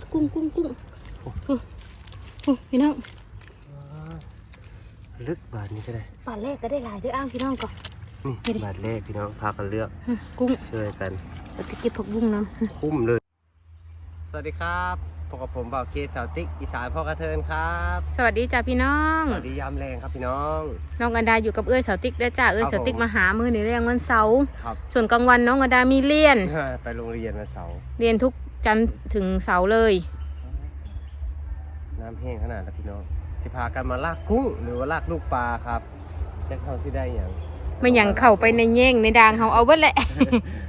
ดกุ้งกุ้งกุ้งโอ้โอ้พี่น้องลึกบาทนี้ก็ได้ป่าแรกก็ได้หลายเด้วยอ้างพี่น้องก่อนนี่นี่ดิบาทแรกพี่น้องพากันเลือกอืมกุ้งช่วยกันเราจะเก็บผักบุ้งน้คุ้มเลย สวัสดีครับพบกับผมบ่าวเกสาวติ๊กอีสานพ่อกระเทินครับำสวัสดีจ้าพี่น้องสวัสดียามแรงครับพี่น้องน้องอันดาอยู่กับเอ้ยสาวติ๊กเด้อจ้าเอ้ยครับสาวติ๊กผมมาหามือในเรื่องวันเสาร์ครับส่วนกลางวันน้องอันดามีเรียนไปโรงเรียนวันเสาร์เรียนทุก จันทร์ถึงเสาร์เลย น้ำแห้งขนาดแล้วพี่น้องสิพากันมาลากกุ้งหรือว่าลากลูกปลาครับจะเขาสิได้อย่างไม่อย่างเข้าไปในแย่งในดางเขาเอาเบิดแหละ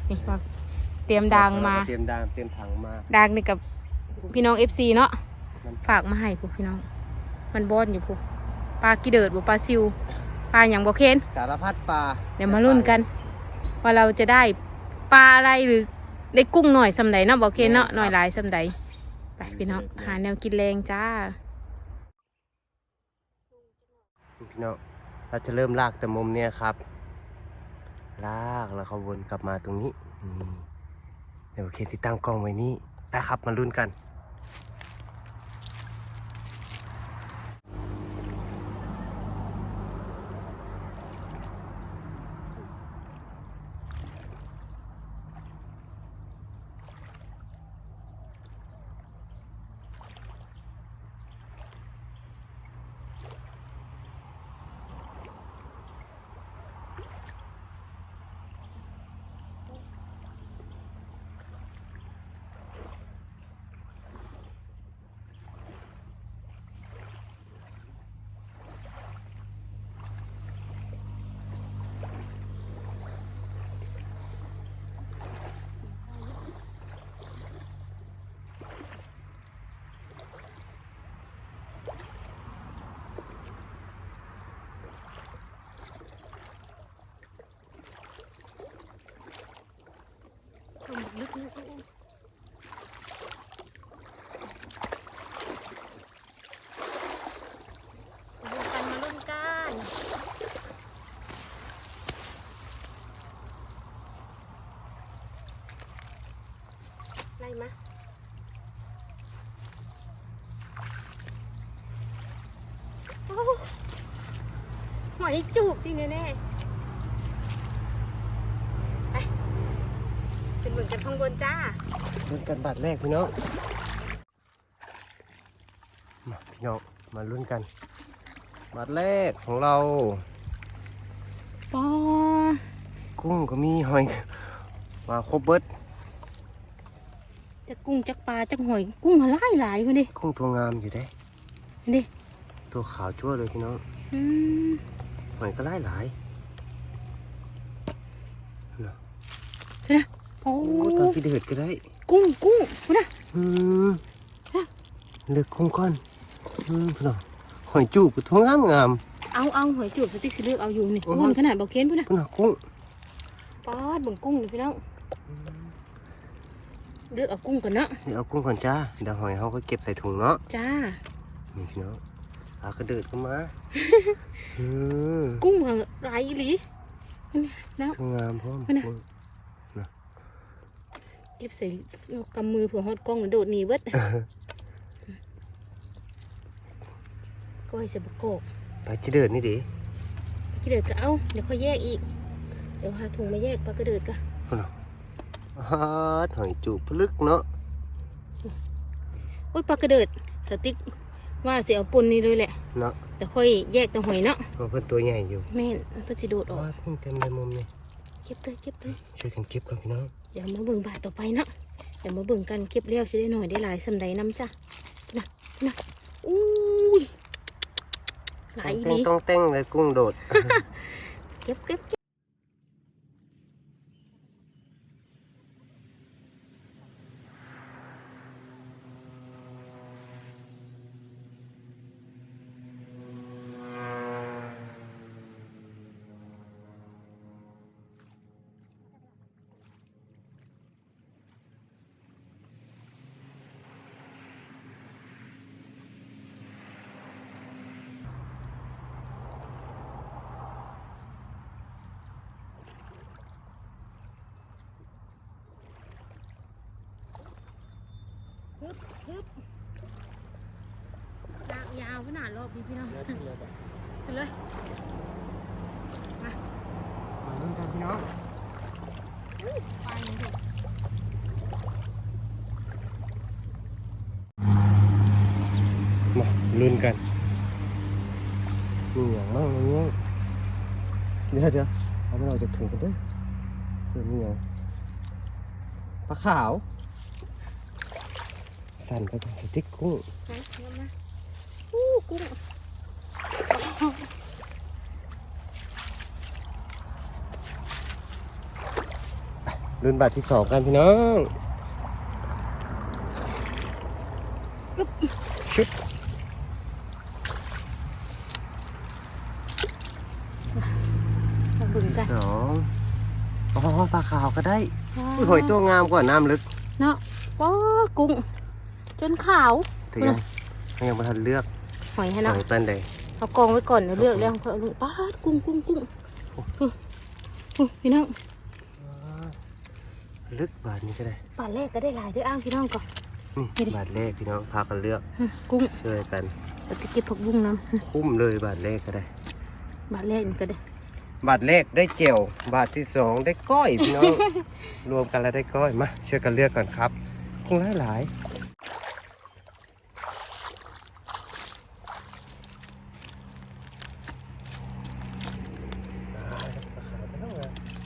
นี่มาเตรียมดางมา เตรียมดางเตรียมถังมาดางนี่กับพี่น้องเอฟซีเนาะมันฝากมาให้พวกพี่น้อง มันบอนอยู่พวกปลากีเดิดบ่ปลาซิวปลาอย่างบ่เคนสารพัดปลาเดี๋ยวมาลุ้นกัน ว่าเราจะได้ปลาอะไรหรือ ได้กุ้งหน่อยสำใดเนาะบ่เคนเนาะหน่อยหลายสำใดไปพี่น้องหาแนวกินแรงจ้า พี่น้องเราจะเริ่มลากแต่มุมเนี่ยครับ ลากแล้วเขาวนกลับมาตรงนี้นี่เดี๋ยวโอเคที่ตั้งกล้องไว้นี่ไปครับมาลุ้นกัน มาลุ้นกันมาลุ้นกันไล่มาโอ้หอยจูบจริงแน่ๆไปเป็นเหมือนกัน ข้างบนจ้าลุ้นกันบัตรแรกพี่น้องมาพี่น้องมาลุ้นกัน บัตรแรกของเราปอกุ้งก็มีหอยมาครบเบิดจะกุ้งจักปลาจักหอยกุ้งหลายหลายมาดิกุ้งตัวงามอยู่ได้ดิตัวขาวจั่วเลยพี่น้องอืมหอยก็หลายหลายโอ้โอ้ตอนกี่เดือดก็ได้ กุ้งกุ้งมานะอืมเลือกกุ้งก้อนอืมพี่น้องหอยจูบก็ตัวงามงามเอาเอาหอยจูบสติ๊กสิเลือกเอาอยู่นี่โอ้โหอ้วนขนาดเบาเค้นพุ่นนะพี่น้องกุ้งปอดบังกุ้งนี่พี่น้องเลือกเอากุ้งก่อนเนาะเดี๋ยวเอากุ้งก่อนจ้าเดี๋ยวหอยเขาก็เก็บใส่ถุงเนาะจ้านี่พี่น้องเอากระเดิดเข้ามากุ้งหางไรอีหลีนี่แล้วตัวงามพร้อม เก็บใส่กำมือเผื่อฮอดกล้องแล้วโดดหนีเบิดก็ให้ใส่บกโกกไปที่เดินนี่ดิพี่เดือดก็เอาเดี๋ยวค่อยแยกอีก เดี๋ยวหาถุงมาแยกปลากระเดิดก็พี่น้องฮาดหอยจูบพลึกเนาะโอ้ยปลากระเดิดสติ๊กว่าเสียเอาปนนี่เลยแหละเนาะแต่ค่อยแยกแต่หอยเนาะเพราะเพิ่นตัวใหญ่อยู่แม่นเพื่อสิโดดออกว้าเพิ่งเต็มเลยมุมนี้เก็บเลยเก็บเลยช่วยกันเก็บกันพี่น้อง เดี๋ยวมาเบิ่งบาทต่อไปเนาะเดี๋ยวมาเบิ่งกันเก็บเลี้ยวสิได้หน่อยได้หลายสำใดน้ำจ้ะนะนะอุ้ยหลายอีหลี ต้องเต้งเลยกุ้งโดด เก็บเก็บ เก็บฮึบฮึบลากยาวขนาดรอบนี้พี่น้องแล้วขึ้นเลยแบบขึ้นเลย มาลุ้นกันพี่น้องไปเลยเถอะมาลุ้นกันมีอย่างบ้างอะไรเงี้ยเดี๋ยวเดี๋ยวเอาไม่เราจะถึงกันเด้วยเพื่อมีอย่างปลาขาว สั่นไปกับสติ๊กกุ้งไปเริ่มนะอู้กุ้งรุ่นบาทที่สองกันพี่น้องชุดมาบึงที่กันสองอ๋อปลาขาวก็ได้อุ้ยหอยตัวงามกว่าน้ำลึก เนาะป้อกุ้ง จนขาวแต่ยังยังไม่ทันเลือกหอยให้หเนาะอยเป็นใดเอากองไว้ก่อนเดี๋ยวเลือกแล้วเพื่อลุงป้าดกุ้งกุ้งกุ้งอุ๊ยอุ๊ยพี่น้องลึกบาทนี้ก็ได้ป่านแรกก็ได้หลายด้วยอ้างพี่น้องก่อนนี่บาทแรกพี่น้องพากันเลือกอืมกุ้งช่วยกันเราจะเก็บผักบุ้งน้คุ้มเลยบาทแรกก็ได้ำบาทแรกนี่ก็ได้ บาทแรกได้เจียวบาทที่สองได้ก้อยพี่น้องรวมกันแล้วได้ก้อยมาช่วยกันเลือกก่อนครับคงหลายหลาย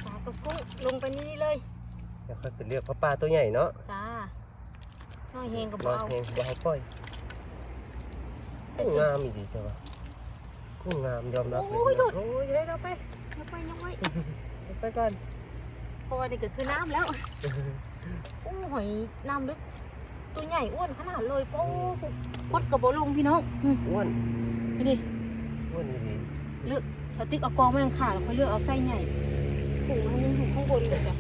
ปลากับกุ้งลงไปนี่เลย เดี๋ยว ค่อยไปเลือกเพราะปลาตัวใหญ่เนาะจ้าน้อยเฮงกับมาเบาเองบ่เอาก้อยกุ้งงามอีดีจ้ะวะกุ้งงามยอมรับเลยโอ้ยหลุดโอ้ยเลยเราไปยังไปยังไว้ไปก่อนเพราะว่านี่ก็คือน้ำแล้วโอ้หอยน้ำลึกตัวใหญ่อ้วนขนาดเลยโอ้พดกับบอลงพี่น้องอืมอ้วนนี่ดิอ้วนอีดีเลือกสติ๊กเอากองไม่ต้องขาดแล้วค่อยเลือกเอาไส้ใหญ่ถุงมันยังอยู่ข้างบนเลยจ้ะ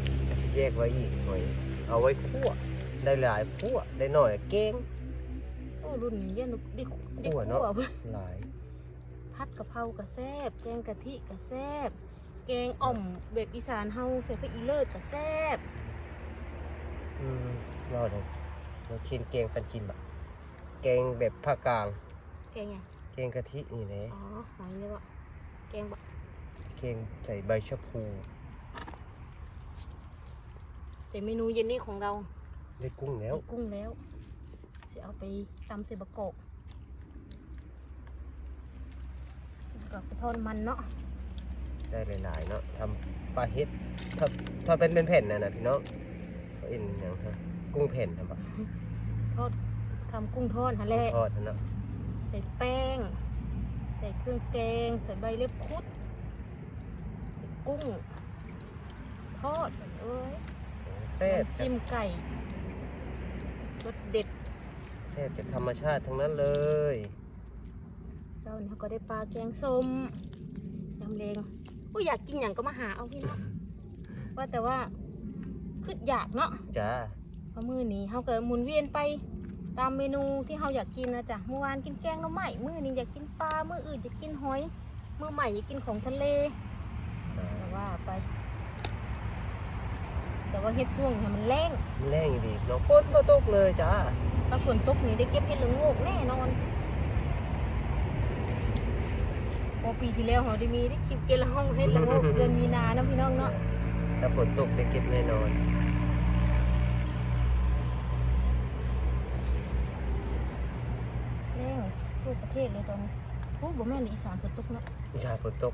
แยกไว้อีกหน่อย เอาไว้คั่วได้หลายคั่วได้หน่อยเก้ง โอ้รุ่นนี้เย็นได้ได้อ้วนคั่เนาะวเว้ยหลายผัดกะเพรากะแซบแกงกะทิกะแซบแกงอ่อมแบบอีสานเฮาใส่พริกอีเลิศกะแซบอืมรอดเลยเรากินแกงปันกินบะแกงแบบภาคกลางแกงไงแกงกะทินี่แหละอ๋อหอยนี่วะแกงบะแกงใส่ใบชะพู แต่เมนูเย็นนี้ของเราได้กุ้งแล้วมีกุ้งแล้วจะเอาไปตำใส่บะกอกกับไปทอดมันเนาะได้หลายๆเนาะทำปลาเฮ็ดถ้าถ้าเป็นเป็นแผ่นน่ะนะพี่น้องเขาเอ็นอย่างฮะกุ้งแผ่นทำปะทอดทำกุ้งทอดฮะแหละทอดนะเนาะใส่แป้ง ใส่เครื่องแกง ใส่ใบเล็บคุดใส่กุ้ง ทอดเอ้ย แซ่บน้ำจิ้มไก่รสเด็ดแซ่บจากธรรมชาติทั้งนั้นเลยเจ้านี่เขาก็ได้ปลาแกงส้มยำเลงอุ้ยอยากกินอย่างก็มาหาเอาพี่เนาะว่าแต่ว่าคืออยากเนาะจ้าเพราะมื้อนี้เขาก็หมุนเวียนไปตามเมนูที่เขาอยากกินนะจ๊ะเมื่อวานกินแกงหน่อไม้มื้อนี้อยากกินปลามื้ออื่นอยากกินหอยมื้อใหม่อยากกินของทะเลแต่ว่าไป แต่ว่าเฮ็ดช่วงนี้มันแรงแรงดีน้องฝนบ่ตกเลยจ้าถ้าฝนตกนี่ได้เก็บเห็ดละโงกแน่นอนพอปีที่แล้วเขาได้มีได้คลิปเก็บละห้องเห็ดละโงกเดือนมีนานะพี่น้องเนาะถ้าฝนตกได้เก็บแน่นอนแรงทั่วประเทศเลยตอนนี้พูดบ่แม่นอีสานฝนตกเนาะวิชาฝนตก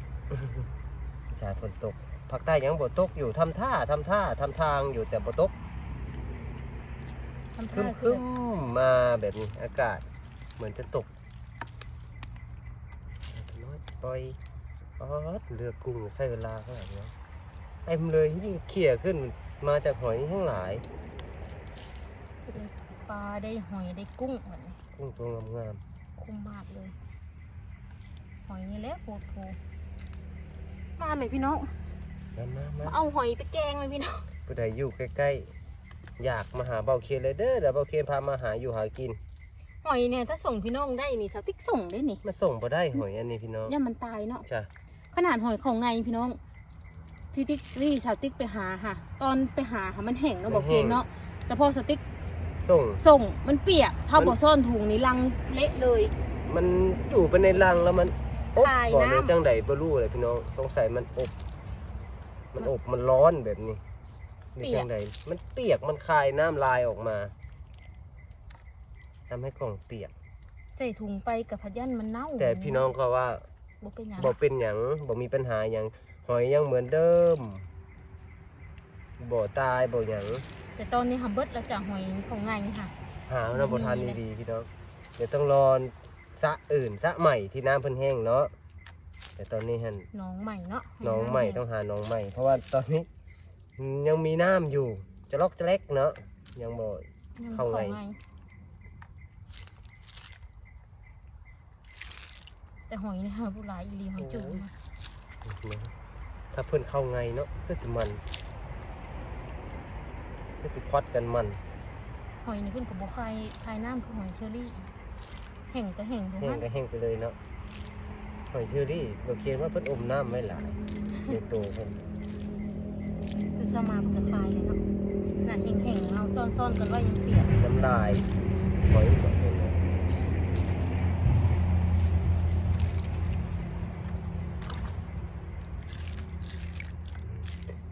วิชาฝนตก ภาคใต้ยังบ่ตกอยู่ทำท่าทำท่าทำทางอยู่แต่บ่ตกทำครึท่า้มคือๆมาแบบนี้อากาศเหมือนจะตกน้อยปล่อยอ๋อเลือกกุ้งใส่เวลาเท่าไหร่เนาะเต็มเลยยิ่งเขี่ยขึ้นมาจากหอยทั้งหลายได้ปลาได้หอยได้กุ้งเหมือนกุ้งตัวงามคุ้มมากเลย หอยนี่แหละโคตรโคมาไหมพี่น้องๆ มามามามาเอาหอยไปแกงไหมพี่น้องผู้ใดอยู่ใกล้ๆ อยากมาหาเบาเคียนเลยเด้อเดี๋ยวเบาเคียนพามาหาอยู่หากิน หอยเนี่ยถ้าส่งพี่น้องได้นี่สาวติ๊กส่งได้นี่มาส่งบ่ได้หอยอันนี้พี่น้องย่ามันตายเนาะ จ้ะขนาดหอยของไงพี่น้อง ที่ติ๊กนี่ชาวติ๊กไปหาค่ะ ตอนไปหาค่ะมันแห้งเนาะบอกเองเนาะ แต่พอสติ๊กส่ง ส่งมันเปียกถ้ามันบ่ซ่อนถุงนี่ลังเละเลย มันอยู่ไปในรังแล้วมันอบคายบ่น้ำในจังใดบ่รู้เลยพี่น้องสงสัยมันอบ มันอบมันร้อนแบบนี้ในจังใดมันเปียกมันคายน้ำลายออกมาทำให้กล่องเปียก ใส่ถุงไปกับพยันมันเน่าแต่พี่น้องก็ว่าบ่เป็นหยังบ่เป็นหยังบ่มีปัญหาหยังหอยยังเหมือนเดิมบ่ตายบ่หยังแต่ตอนนี้ค่ะเบิดแล้วจ้ะหอยของไงค่ะ หาน้ำบ่ทันดีๆพี่น้องเดี๋ยวต้องรอสระอื่นสระใหม่ที่น้ำเพิ่นแห้งเนาะ แต่ตอนนี้หั่นน้องใหม่เนาะน้องใหม่ต้องหาน้องใหม่ เพราะว่าตอนนี้ ยังมีน้ำอยู่ จะลอกจะเล็กเนาะยังบ่ยังเข้าไง แต่หอยนี่ค่ะผู้หลายอีหลีหอยจุ๋มถ้าเพิ่นเข้าไงเนาะเพื่อสิมันเพื่อสิควัดกันมัน หอยนี่เพิ่นก็บ่คายคายน้ำคือหอยเชอรี่ แห่งก็แห่งตรงแห้งนั้นก็แห้งไปเลยเนาะ หอยเชอรี่เราเขียนว่าเพิ่นอมน้ำไม่หลายในตัวเพิ่นคือสมาเพิ่นก็คายเลยเนาะน่ะแห่งแห่งๆเอาซ่อนๆกันไว้ยังเปียกน้ำลายหอยแบบนี้เนาะ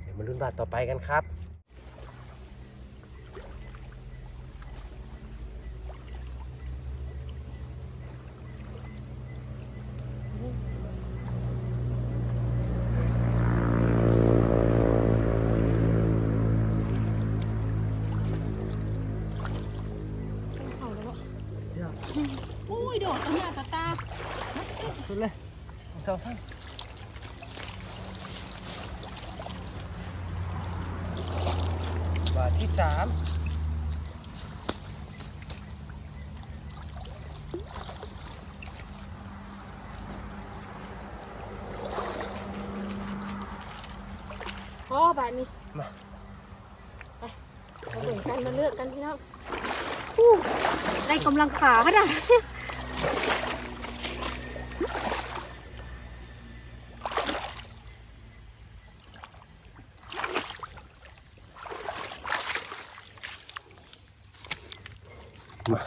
เดี๋ยวมาลุ้นบาทต่อไปกันครับ กันมาเลือกกันพี่น้องอู้ได้กำลังขาเขาด่ะมา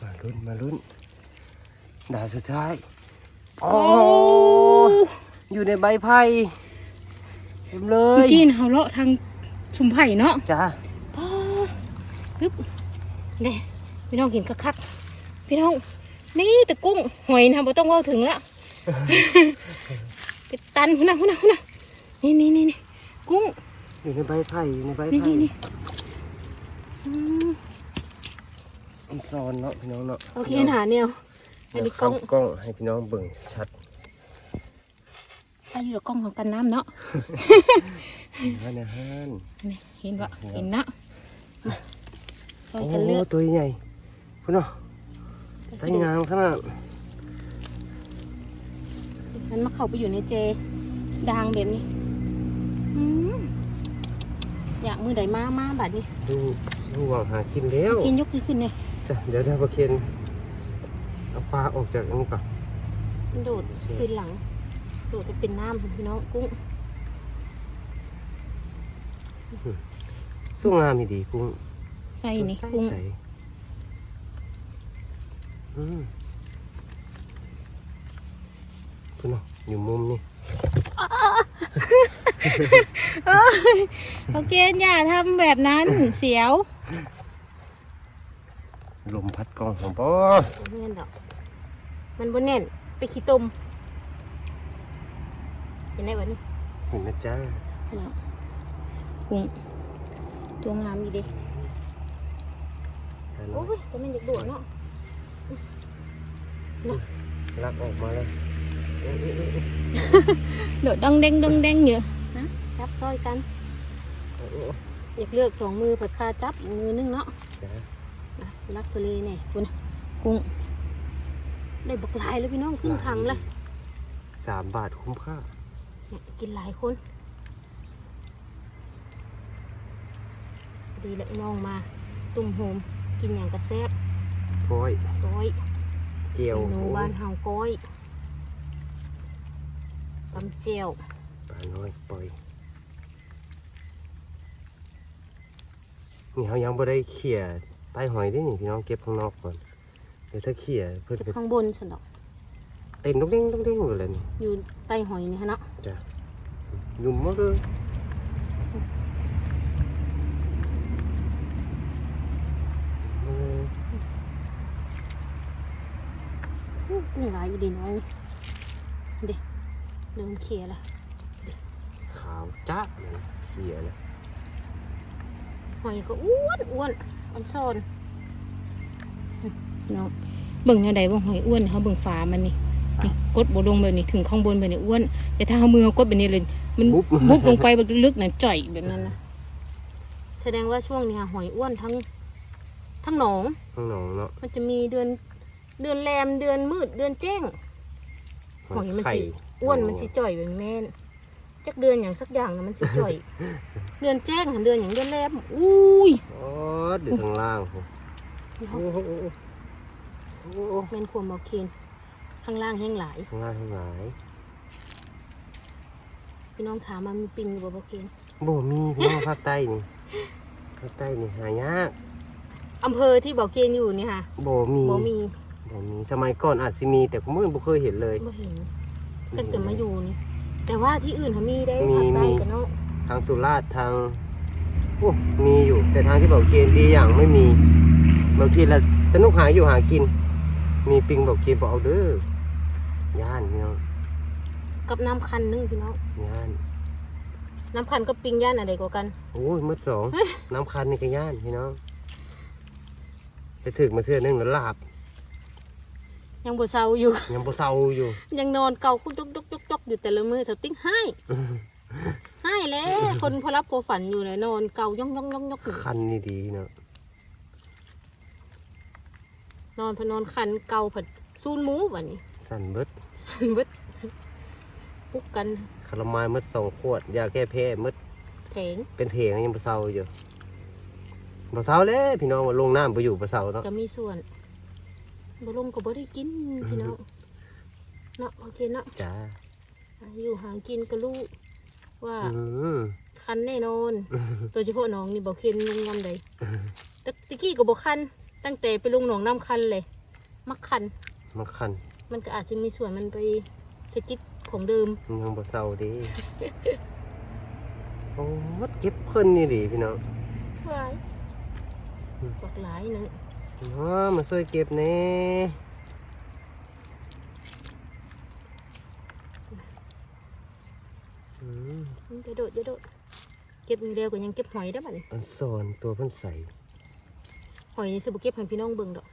มาลุ้นมาลุ้นดาวสุดท้ายโอ้อยู่ในใบไผ่เต็มเลเมื่อยกี้น่ะเขาเลาะทาง ชุมไผ่เนาะจ้าป้าปึ๊บนี่พี่น้องเห็นคักๆพี่น้อง นี่แต่กุ้งหอยนะบ่ต้องเว่าถึงละไปตันพุ่นนะพุ่นนะพุ่นนะนี่นี่นี่นี่กุ้งอยู่ในใบไผ่อยู่ในใบนี่ไผ่นี่นี่อืมมันซอนเนาะพี่น้องเนาะโอเคหาแนวอันเดี๋ยวนี้กล้องเข้ากล้องให้พี่น้องเบิ่งชัดใส่อยู่กับกล้องของกันน้ำเนาะ ฮานอาหารนี่เห็นปะเห็นนะซอยโอ้กันเลือกตัวใหญ่พี่น้องใส่งามขนาดมันมาเข้าไปอยู่ในเจดางแบบนี้อืมอยากมือใดมามาบัดนี้ดูดูหวังหากินแล้วกินยกขึ้นเนี่ยจ้ะเดี๋ยวเดี๋ยวประเคนเอาปลาออกจากอันนี้ก่อนมันโดดขึ้นหลังโดดไปเป็นน้ำพี่น้องกุ้ง ตู้งามอีดีกุ้งใส่นี่กุ้งใส่อืมพี่น้องอยู่มุมนี่โอเคอย่าทำแบบนั้นเสียว ลมพัดกล้องของพ่อเน่นดอกมันบนแน่น ไปขี้ตมเห็นไหมวะนี่เห็นนะจ้า กุ้งตัวงามอีเด้แต่โอ้น้องยแต่มันเด็กโดดเนาะลักออกมาแล้วโอ้ยโอ้ยโอ้ยโดดดองแดงดองแดงเยอะนะจับซอยกันโอ้ยโอ้ยอยากเลือกสองมือผัดคาจับอีกมือนึงเนาะจ้าอะรักทะเลเนี่ยคุณกุ้งได้บักหลายแล้วพี่น้องครึ่งถังละสามบาทคุ้มค่าเนี่ยกินหลายคน ดีเลยน้องมา ตุ่มโฮมกินอย่างกระแซบก้อยก้อยเจียวเมนูบ้านเฮาก้อยตำเจียวปลาน้อยปล่อยนี่เขายังบ่ได้เขี่ยใต้หอยได้นี่พี่น้องเก็บข้างนอกก่อนเดี๋ยวถ้าเขี่ยเพื่อนเก็บก็ข้างบนฉันดอกเต้นลูกเด้งลูกเด้งอยู่เลยนี่อยู่ใต้หอยนี่ฮะเนาะจ้ะยุ่มมากเลยเออ อู้กุ้ง หลายอยู่ดีน้องเด็กเริ่มเคลียร์ละขาวจ้าเลยเขี่ยเลยหอยก็อ้วนอ้วนอันซ่อนเนาะเบิ่งแนวใดว่าหอยอ้วนเขาเบิ่งฝามันนี่นี่กดบลงแบบนี้ถึงข้างบนแบบนี้อ้วน แต่ถ้าเอามือเอากดแบบนี้เลย มันบุ๊บบุบลงไปแบบลึกๆน่ะจ่อยแบบนั้นนะแสดงว่าช่วงนี้ค่ะหอยอ้วนทั้งทั้งหนองข้างหนองเนาะมันจะมีเดือน เดือนแรมเดือนมืดเดือนแจ้งหอยมันไข่สิอ้วนมันสิจ่อยแบบแม่นจักเดือนอย่างสักอย่างนะมันสิจ่อย เดือนแจ้งหันเดือนอย่างเดือนแรมอุ้ยอ๋ออยู่ข้างล่างโอ้โหโอ้โหโอ้โหแม่นควมเบาเคนข้างล่างแห้งหลายข้างล่างข้างหลายพี่น้องถามมามีปิงอยู่บ่เบาเคนบ่มีพี่น้องภาคใต้นี่ภาคใต้นี่หายากอำเภอที่เบาเคนอยู่นี่ค่ะบ่มีบ่มี บ่มีสมัยก่อนอาจสิมีแต่ผมบ่เคยเห็นเลย บ่เห็นตั้งแต่มาอยู่นี่ แต่ว่าที่อื่นเขามีได้มีภาคใต้มี กันเนาะทางสุราษฎร์ทางโอ้มีอยู่ แต่ทางที่เบาเคนดีอย่างไม่มีบางทีละสนุกหาอยู่หากิน มีปิงเบาเคนบ่เอาเด้อย่านพี่น้องกับน้ำคันนึงพี่น้องย่านน้ำคันกับปิงย่านอะไรกว่ากัน โอ้ยมืดสองน้ำคันนี่ก็ย่านพี่น้องไปถึกมาเทื่อนึงแล้วหลับ ยังบ่เซาอยู่ ยังบ่เซาอยู่ยังนอนเกาคุกยกยกยกยกอยู่แต่ละมือสติ๊กให้ให้แล้วคนพอรับพอฝันอยู่เลยนอนเกาย่องย่องย่องย่องอยู่คันนี่ดีเนาะนอนพอนอนคันเกาผัดซูนหมูวันนี้ สั่นเบิดเบิดปุ๊กกันคาราไมายมืดสองขวดยาแก้แพ้มืดแถงเป็นเพลงยังบ่เซาอยู่บ่เซาเลยพี่น้องว่าลงน้ำบ่อยู่บ่เซาเนาะก็มีส่วน บ่ลงก็บ่ได้กินพี่น้องเนาะโอเคเนาะจ้าอยู่หากินกับลูกว่าอืมคันแน่นอนโดยเฉพาะน้องนี่บ่เค็นลงยำใดแตะตะกี้ก็บ่คัน ตั้งแต่ไปลงหนองน้ำคันเลยมักคันมาคัน มันก็อาจจะมีส่วนมันไปสะกิดของเดิมมันยังบ่เซาดีโอ้มดเก็บเพิ่นนี่ดีพี่น้องหลายบักหลายหนึง อ๋อมาช่วยเก็บแหน่อืมจะโดดจะโดดเก็บเร็วกว่ายังเก็บหอยได้บัดนี้อันสอนตัวเพิ่นใสหอยนี่สิบ่เก็บให้พี่น้องเบิ่งดอก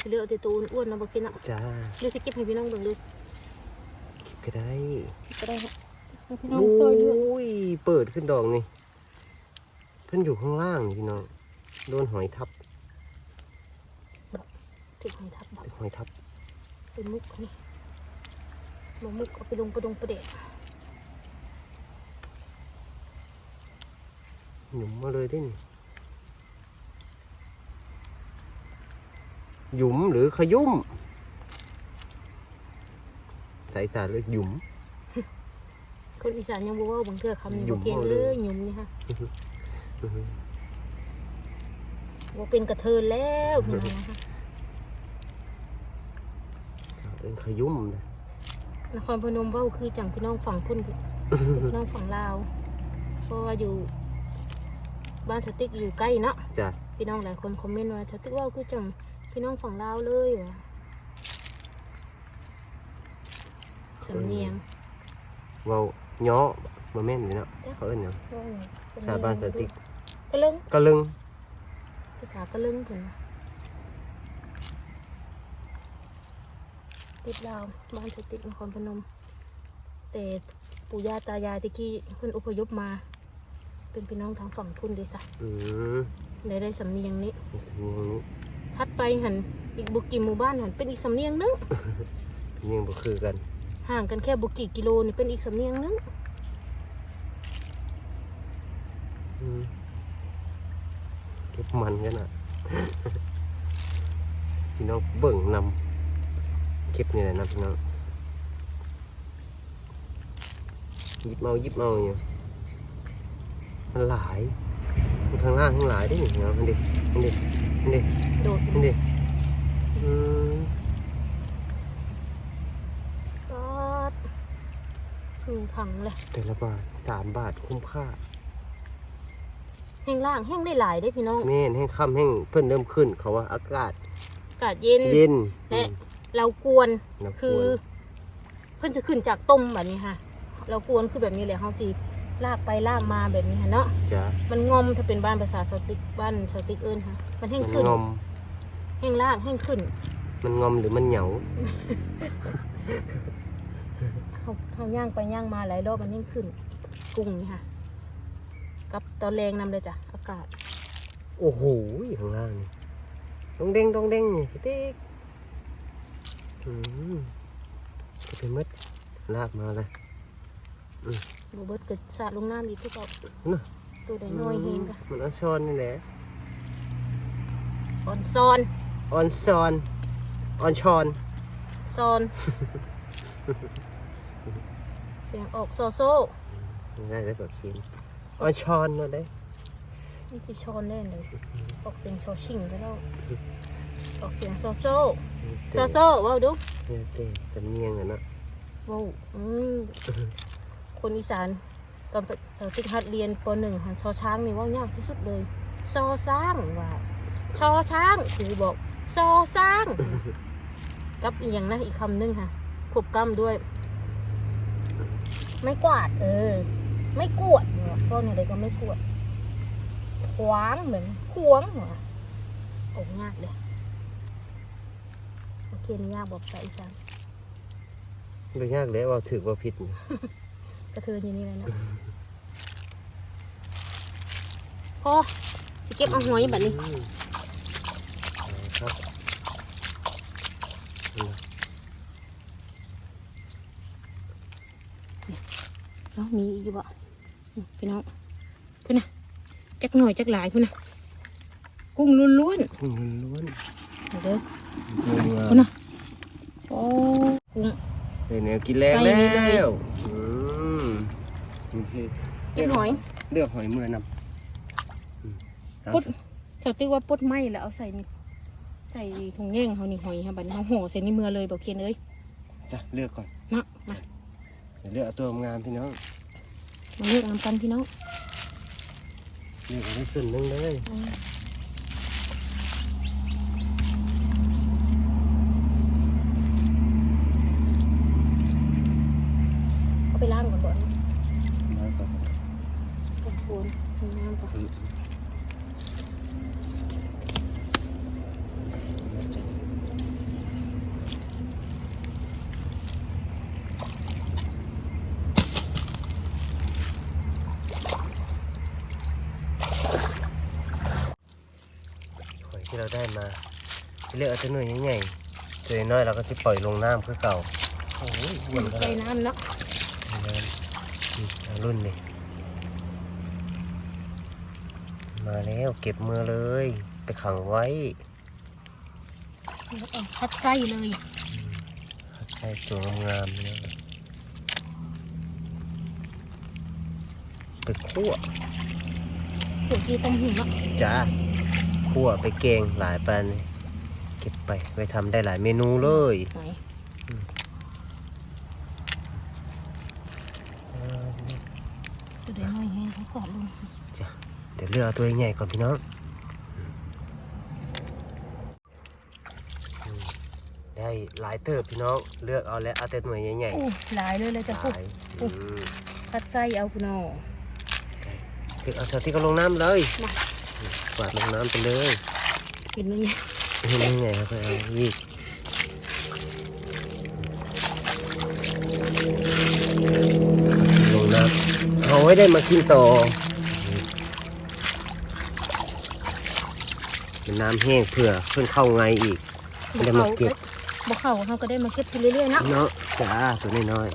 สิเหลือเอาแต่ตัวอ้วนๆนะบ่กินอะจ้าหรือสิเก็บให้พี่น้องเบิ่งดูเก็บก็ได้ก็ได้ครับให้พี่น้องโอ้ซอยด้วยยเปิดขึ้นดอกนี่เพิ่นอยู่ข้างล่างนี่พี่น้องโดนหอยทับ ถึงหอยทับบักติดหอยทับ เป็นมุกนี่บ่มุกเอาไปลงประดงประเดะหยุมมาเลยได้นี่หยุมหรือขยุ่มใส่สารเลยหยุม คนอีสานยังบ่เว้าบางเทื่อคำนี้หยุ่บ่มเก่งเอาเลเลยยหยุ่มนี่ค่ะบ่เป็นกระเทินแล้วพี่น้องนะคะ เป็นขยุ่มนะนครพนมเว้าคือจังพี่น้องฝั่งพุ่นพี่พี่น้องฝั่งลาวเพราะว่าอยู่ บ้านสติ๊กอยู่ใกล้เนาะจ้ะพี่น้องหลายคนคอมเมนต์ว่าสติ๊กเว้าคือจังพี่น้องฝั่งลาวเลยว่ะสำเนียงเว้าย่อมาแม่นเลยเนาะเขาเอิ้นหยังสาบานสติกกะลึงกะลึงภาษากะลึงเพิ่นว่า ติดลาวบ้านสติ๊กนครพนม แต่ปู่ย่าตายายตะกี้เพิ่นอพยพมา เป็นพี่น้องทางฝั่งทุนเดซะอืมเลยได้สำเนียงนี้นี่นี่ทัดไปหันอีกบุกกี่หมู่บ้านหันเป็นอีกสำเนียงนึงยังบ่คือกัน ห่างกันแค่บุกกี่กิโลนี่เป็นอีกสำเนียงนึงอืมเก็บมันกันอะ พี่น้องเบิ่งนำ คลิปนี่แหละนะพี่น้องหยิบเอาหยิบเอาเนี่ยมันหลายมันขข้างล่างข้างหลายได้หนิเนาะมันดิมันดิมันดิโดดมันดิอืมก็คือถังเลยแต่ละบาทสามบาทคุ้มค่าแห้งล่างแห้งได้หลายได้พี่น้องแม่นแห้งค่ำแห้งเพิ่นเริ่มขึ้นเขาว่าอากาศอากาศเย็นเย็นและ เรากวนอืมน้ำคือ เพิ่นจะขึ้นจากต้มแบบนี้ค่ะ เรากวนคือแบบนี้เลยเฮาสิลากไปลากมาแบบนี้ค่ะเนาะจ้ะมันงอมถ้าเป็นบ้านภาษาสติกบ้านสติกเอิญค่ะ มันแห้งมันขึ้นงอม แห้งล่างแห้งขึ้นมันงอมหรือมันเหนียวเขาเขาย่างไปย่างมาหลายรอบมันแห้งขึ้นกุ้งนี่ค่ะ กับตอนแรงนำเลยจ้ะอากาศ โอ้โหข้างล่างนี่ต้องเด้งต้องเด้งนี่พี่ติ๊ก อืมก็เป็นมัดลากมาเลยบเบิดกระสาดลงน้ำอีกทุกเอาน่ะตัวใดน้อยเฮงค่ะมันเอาช้อนนี่แหละออนซอนออนซอนออนช้อนซอน เสียงออกโซโซได้ได้แบบคินออนช้อนเนาะได้นี่ที่ชอนเล่นเลยออกเสียงโชชิงก็แล้ว ออกเสียงโซโซโซโซว้าวดูเนี่ยเต้สำเนียงอะเนาะว้าวอืมคนอีสานตอนสาวติกฮัดเรียนปหนึ่งหันชอช้างนี่เว่ายากที่สุดเลยซอช้างว่าชอช้างคือบอกซอช้าง กับอีกอย่างนะอีกคำหนึงค่ะขบกล้ำด้วย ไม่กวาด เออ ไม่กวดเหรอพวกนี้อะไรก็ไม่กวดขวางเหมือนขวงเหรอโอ้ยากเลย โอเคนี่ยากบอกภาษาอีสานไม่ยากเลยว่าถือว่าผิดนี่กระเทือนอยู่นี่เลยนะพอสิเก็บเอาหอยแบบนี้อืมเอาครับอืมเนาะมีอีกอยู่บ่อืมพี่น้องพุ่นนะจักหน่อยจักหลายพุ่นนะกุ้งล้วนกุ้งล้วนๆเอาเด้อ ๆตัวงาพุ่นมนะโอ้กุ้งเป็นแนวกินแรงใส่แล้นี่เลยวอืมนี่สิกินหอยเลือกหอยเมื่อนำอืมเอาปุ๊ดสิเถาตื้อว่าปดไหมแล้วเอาใส่นี่ใส่ถุงแง่งเขานี่หอยค่ะบัดนี้เขาห่อใส่ในมือเลยบอกเคียนเอ้ยจ้ะเลือกก่อนมามาเดี๋ยวเลือกเอาตัวงามพี่น้องมาเลือกนำกันพี่น้องเลือกเอาได้ส่วนหนึงเลย อืมเอาไปล้างก่อนบ่อน มาก่อน โอ้โหน้ำก่อน หอยที่เราได้มา เลือกเอาตัวหน่วยใหญ่ๆตัวน้อยเราก็จะปล่อยลงน้ำเพื่อเก่าโอ้ยอ้วนขใส่นาดน้ำเนาะนั้นอืมเอารุ่นนี่มาแล้วเก็บมือเลย ไปขังไว้แล้วเอาพัดไส้เลยใช่ตัวงามๆเนี่ยไปคั่วหัวที่ต้มหุ่นเนาะจ้าคั่วไปแกงหลายปันนี่เก็บไปไปทำได้หลายเมนูเลยไหนตัวเดียวน้อยแห้งเขากอดลงเดี๋ยวเลือกเอาตัวใหญ่ก่อนพี่น้องอืมได้หลายเติบพี่น้องเลือกเอาแล้วเอาแต่หน่วยใหญ่โอ้หลายเลยเลยๆจ้ะหพวกลายอืมพัดไส้เอาคุณน้องเลือกเอาเท่าที่เขาลงน้ำเลยมา กวาดลงน้ำไปเลยกินเลย เนี่ยนี่นี่ไงครับไปเอาอีกลงน้ำเอาไว้ได้มากินต่อเป็นน้ำแห้งเผื่อเพื่อนเข้าไงอีกไม่ได้มาเก็บบ่เข้าเขาก็ได้มาเก็บทีเรื่อยๆเนาะเนาะจ้าตัวน้อย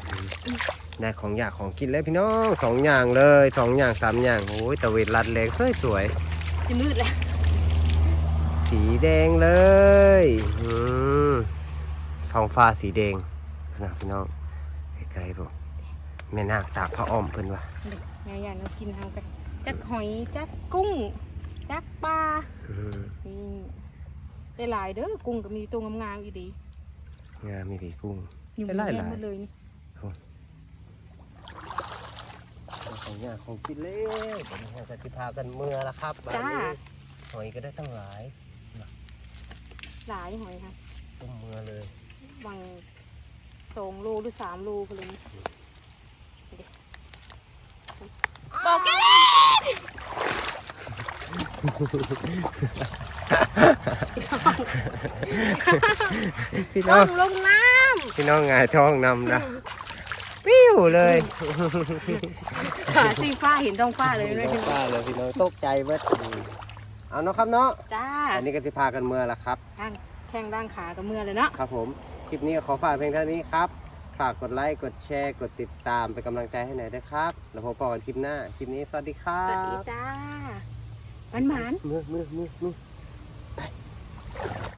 ๆได้ของอยากของกินแล้วพี่น้องสองอย่างเลยสองอย่างสามอย่างโอ้ยตะเวนรัดแรงสวยสวยจะมืดแล้วๆ สีแดงเลยอืมท้องฟ้าสีแดงนะพี่น้องไกลๆบอกแม่นาคตากพระอ้อมเพิ่นว่ะเด็กอย่างๆเรากินเอาไปจักหอยจักกุ้งดักปลาอืมนี่ได้หลายเด้อกุ้งก็มีตัวงามๆอีดีงามมีดีกุ้งอยู่ได้หลายแน่หลายหมดเลยนี่ของยากของกินเล่เดี๋ยวนี้เราจะพากันเมื่อละครับบ้านนี้หอยก็ได้ตั้งหลาย หลายหอยค่ะต้มเมื่อเลยบางสองโลหรือสามโลไปเลยนี่บอกแกพี่ต้น้อองงลงน้พี่น้องหงายท้องนำนะปิ้วเลยำขาสีฟ้าเห็นท้องฟ้าเลยพี่นะน้องป้าเลยพี่น้องตกใจเบิด เอาเนาะครับเนาะจ้าอันนี้ก็จะพากันเมื่อละครับข้างแข้งด้านขากับมือเลยเนาะครับผมคลิปนี้ก็ขอฝากเพียงเท่านี้ครับฝากกดไลค์กดแชร์กดติดตามเป็นกำลังใจให้หน่อยด้วยครับแล้วพบกันคลิปหน้าคลิปนี้สวัสดีครับสวัสดีจ้ามันหมานมือมือมือมือ